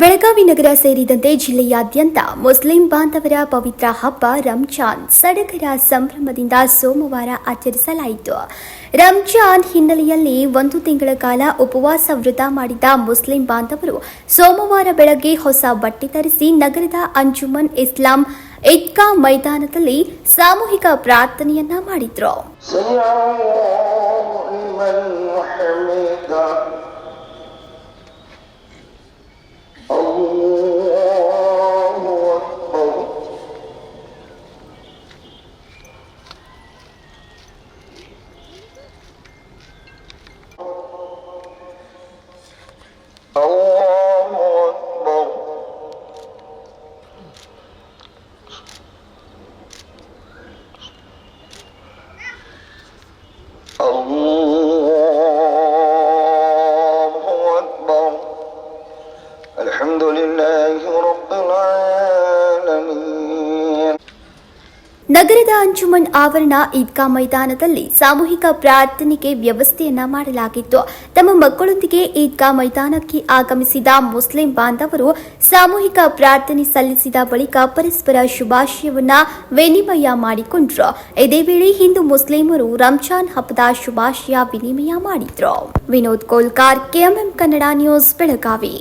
ಬೆಳಗಾವಿ ನಗರ ಸೇರಿದಂತೆ ಜಿಲ್ಲೆಯಾದ್ಯಂತ ಮುಸ್ಲಿಂ ಬಾಂಧವರ ಪವಿತ್ರ ಹಬ್ಬ ರಂಜಾನ್ ಸಡಗರ ಸಂಭ್ರಮದಿಂದ ಸೋಮವಾರ ಆಚರಿಸಲಾಯಿತು. ರಂಜಾನ್ ಹಿನ್ನೆಲೆಯಲ್ಲಿ ಒಂದು ತಿಂಗಳ ಕಾಲ ಉಪವಾಸ ವೃತ ಮಾಡಿದ ಮುಸ್ಲಿಂ ಬಾಂಧವರು ಸೋಮವಾರ ಬೆಳಗ್ಗೆ ಹೊಸ ಬಟ್ಟೆ ಧರಿಸಿ ನಗರದ ಅಂಜುಮನ್ ಇಸ್ಲಾಂ ಇದ್ಕಾ ಮೈದಾನದಲ್ಲಿ ಸಾಮೂಹಿಕ ಪ್ರಾರ್ಥನೆಯನ್ನ ಮಾಡಿದ್ರು. الله أكبر. الحمد لله رب العالمين. ನಗರದ ಅಂಜುಮನ್ ಆವರಣ ಈದ್ಗಾ ಮೈದಾನದಲ್ಲಿ ಸಾಮೂಹಿಕ ಪ್ರಾರ್ಥನೆಗೆ ವ್ಯವಸ್ಥೆಯನ್ನ ಮಾಡಲಾಗಿತ್ತು. ತಮ್ಮ ಮಕ್ಕಳೊಂದಿಗೆ ಈದ್ಗಾ ಮೈದಾನಕ್ಕೆ ಆಗಮಿಸಿದ ಮುಸ್ಲಿಂ ಬಾಂಧವರು ಸಾಮೂಹಿಕ ಪ್ರಾರ್ಥನೆ ಸಲ್ಲಿಸಿದ ಬಳಿಕ ಪರಸ್ಪರ ಶುಭಾಶಯವನ್ನ ವಿನಿಮಯ ಮಾಡಿಕೊಂಡ್ರು. ಇದೇ ವೇಳೆ ಹಿಂದೂ ಮುಸ್ಲಿಮರು ರಂಜಾನ್ ಹಬ್ಬದ ಶುಭಾಶಯ ವಿನಿಮಯ ಮಾಡಿದ್ರು. Vinod Kolkar, KMM Kannada news, Belagavi.